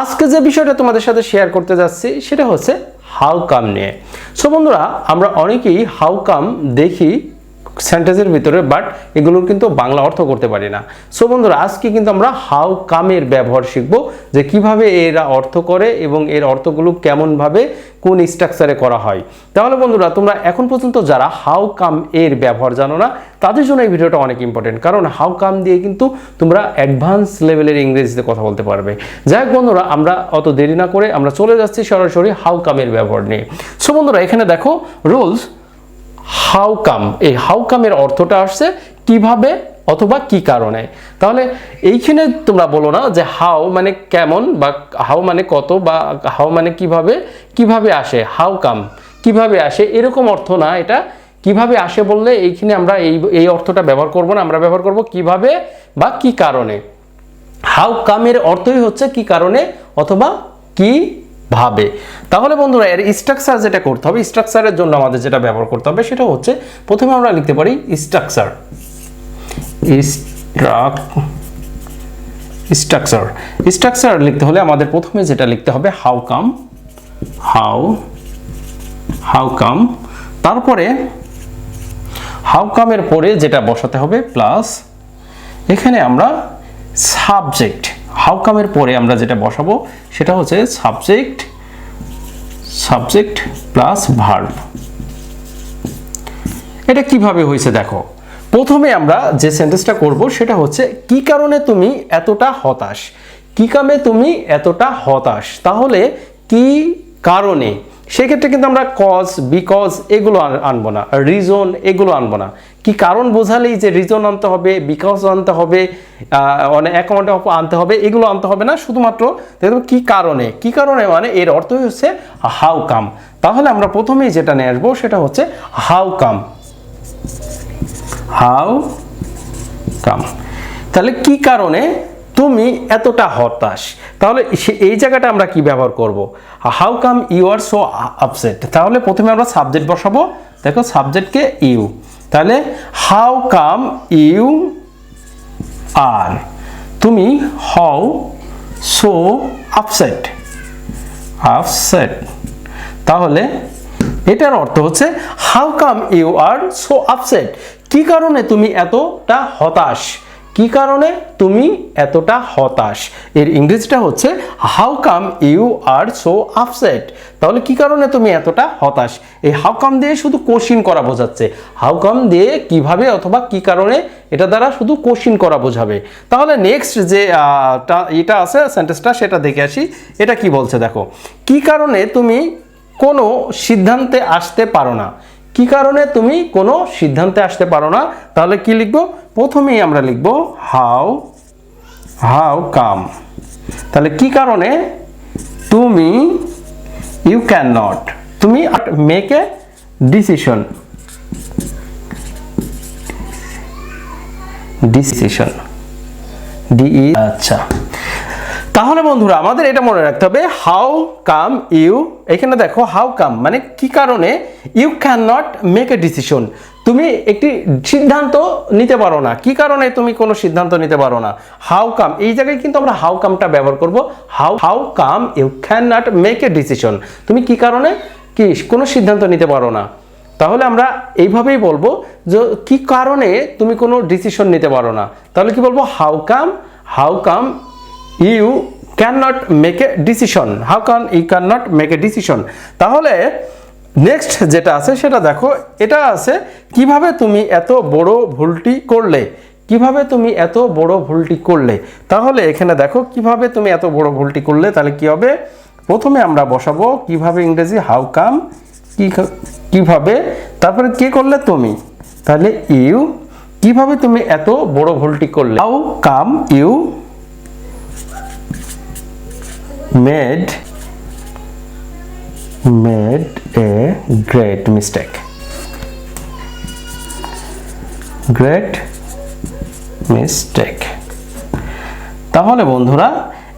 আজকে যে বিষয়টা তোমাদের সাথে শেয়ার করতে যাচ্ছি, সেটা হচ্ছে হাউ কাম নিয়ে। সো বন্ধুরা, আমরা অনেকেই হাউ কাম দেখি সেন্টেন্সের ভিতরে বাট এগুলোর কিন্তু বাংলা অর্থ করতে পারি না। সো বন্ধুরা, আজকে কিন্তু আমরা হাউ কামের ব্যবহার শিখব, যে কীভাবে এরা অর্থ করে এবং এর অর্থগুলো কেমনভাবে কোন স্ট্রাকচারে করা হয়। তাহলে বন্ধুরা, তোমরা এখন পর্যন্ত যারা হাউ কাম এর ব্যবহার জানো না, তাদের জন্য এই ভিডিওটা অনেক ইম্পর্টেন্ট কারণ হাউ কাম দিয়ে কিন্তু তোমরা অ্যাডভান্স লেভেলের ইংরেজিতে কথা বলতে পারবে। যাই হোক বন্ধুরা, আমরা অত দেরি না করে আমরা চলে যাচ্ছি সরাসরি হাউ কামের ব্যবহার নিয়ে। সো বন্ধুরা, এখানে দেখো রুলস হাউ কাম এই হাউ কামের অর্থটা আসছে কীভাবে অথবা কি কারণে? তাহলে এইখানে তোমরা বলো না যে হাউ মানে কেমন বা হাউ মানে কত বা হাউ মানে কীভাবে কীভাবে আসে হাউ কাম কীভাবে আসে, এরকম অর্থ না এটা। কীভাবে আসে বললে এইখানে আমরা এই এই অর্থটা ব্যবহার করব না, আমরা ব্যবহার করব কীভাবে বা কি কারণে। হাউ কামের অর্থই হচ্ছে কি কারণে অথবা কি ভাবে। তাহলে বন্ধুরা, এর স্ট্রাকচার যেটা করতে হবে স্ট্রাকচারের জন্য আমাদের যেটা ব্যবহার করতে হবে, সেটা হচ্ছে প্রথমে আমরা লিখতে পারি স্ট্রাকচার স্ট্রাকচার স্ট্রাকচার লিখতে হলে আমাদের প্রথমে যেটা লিখতে হবে how come how how come তারপরে হাউ কামের পরে যেটা বসাতে হবে প্লাস এখানে আমরা সাবজেক্ট হাউ কামের পরে আমরা যেটা বসাবো, সেটা হচ্ছে সাবজেক্ট সাবজেক্ট প্লাস ভার্ব এটা কীভাবে হয়েছে দেখো? প্রথমে আমরা যে সেন্টেন্সটা করব, সেটা হচ্ছে, কি কারণে তুমি এতটা হতাশ? কি কামে তুমি এতটা হতাশ? তাহলে কি কারণে? সেক্ষেত্রে কিন্তু আমরা কজ বিকজ এগুলো আনব না রিজন এগুলো আনব না। কি কারণ বোঝালেই যে রিজন আনতে হবে বিকজ আনতে হবে অ্যাকাউন্টে আনতে হবে, এগুলো আনতে হবে না, শুধুমাত্র দেখো কি কারণে। কি কারণে মানে এর অর্থই হচ্ছে হাউ কাম তাহলে আমরা প্রথমেই যেটা নিয়ে আসব সেটা হচ্ছে হাউ কাম হাউ কাম তাহলে কি কারণে তুমি এতটা হতাশ? তাহলে এই জায়গাটা আমরা কি ব্যবহার করব? How come you are so upset তাহলে প্রথমে আমরা সাবজেক্ট বসাবো। দেখো সাবজেক্টকে ইউ তাহলে হাউ কাম ইউ আর তুমি হাউ সো আপসেট আপসেট তাহলে, এটার অর্থ হচ্ছে how come you are so upset কি কারণে তুমি এতটা হতাশ? কি কারণে? তুমি এতটা হতাশ। এর ইংরেজিটা হচ্ছে how come you are so upset তাহলে কি কারণে তুমি এতটা হতাশ? এই হাউ কাম দিয়ে শুধু কোশ্চিন করা বোঝাচ্ছে। হাউ কাম দিয়ে কীভাবে অথবা কি কারণে এটা দ্বারা শুধু কোশ্চিন করা বোঝাবে? তাহলে নেক্সট যে এটা আছে সেন্টেন্সটা সেটা দেখে আসি। এটা কি বলছে দেখো, কি কারণে তুমি কোনো সিদ্ধান্তে আসতে পারো না? কি কারণে তুমি কোনো সিদ্ধান্তে আসতে পারো না? তাহলে কি লিখব? প্রথমেই আমরা লিখব হাউ হাউ কাম। তাহলে কি কারণে? তুমি ইউ ক্যান নট তুমি মেক এ ডিসিশন ডিসিশন ডিই আচ্ছা। তাহলে বন্ধুরা, আমাদের এটা মনে রাখতে হবে হাউ কাম ইউ এখানে দেখো হাউ কাম মানে কি কারণে you can not make a decision তুমি একটি সিদ্ধান্ত নিতে পারো না, কি কারণে তুমি কোনো সিদ্ধান্ত নিতে পারো না? হাউ কাম এই জায়গায় কিন্তু আমরা হাউ কামটা ব্যবহার করব how how come you can not make a decision তুমি কি কারণে? কি, কোনো সিদ্ধান্ত নিতে পারো না। তাহলে আমরা এইভাবেই বলব যে কি কারণে তুমি কোনো ডিসিশন নিতে পারো না। তাহলে কি বলব? How come how come you can not make a decision. How come you can not make a decision? তাহলে নেক্সট যেটা আছে সেটা দেখো, এটা আছে কীভাবে তুমি এত বড় ভুলটি করলে? কীভাবে তুমি এত বড় ভুলটি করলে? তাহলে এখানে দেখো, কীভাবে তুমি এত বড় ভুলটি করলে? তাহলে কি হবে? প্রথমে আমরা বসাবো কীভাবে ইংরেজি হাউ কাম, কি কীভাবে, তারপরে কে করলে তুমি? তাহলে ইউ, কীভাবে তুমি এত বড় ভুলটি করলে? How come you made made a great mistake. Great mistake. তাহলে বন্ধুরা,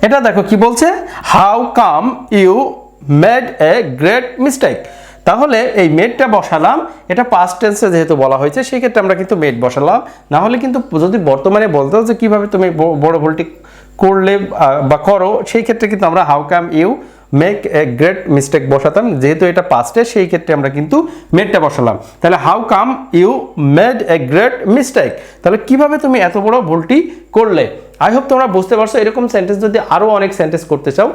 এটা দেখো কি বলছে? How come you made a great mistake তাহলে এই মেডটা বসালাম, এটা পাস্ট টেন্সে যেহেতু বলা হয়েছে, সেই ক্ষেত্রে আমরা কিন্তু মেড বসালাম। না হলে কিন্তু যদি বর্তমানে বলতে যে কীভাবে তুমি বড় ভুলটি করলে বা করো, সেই ক্ষেত্রে কিন্তু আমরা how come you make a great mistake বসাতাম। যেহেতু এটা পাস্টে সেই ক্ষেত্রে আমরা কিন্তু মেডটা বসালাম। তাহলে how come you made a great mistake তাহলে কীভাবে তুমি এত বড় ভুলটি করলে? আই হোপ তোমরা বুঝতে পারছ। এরকম সেন্টেন্স যদি আরও অনেক সেন্টেন্স করতে চাও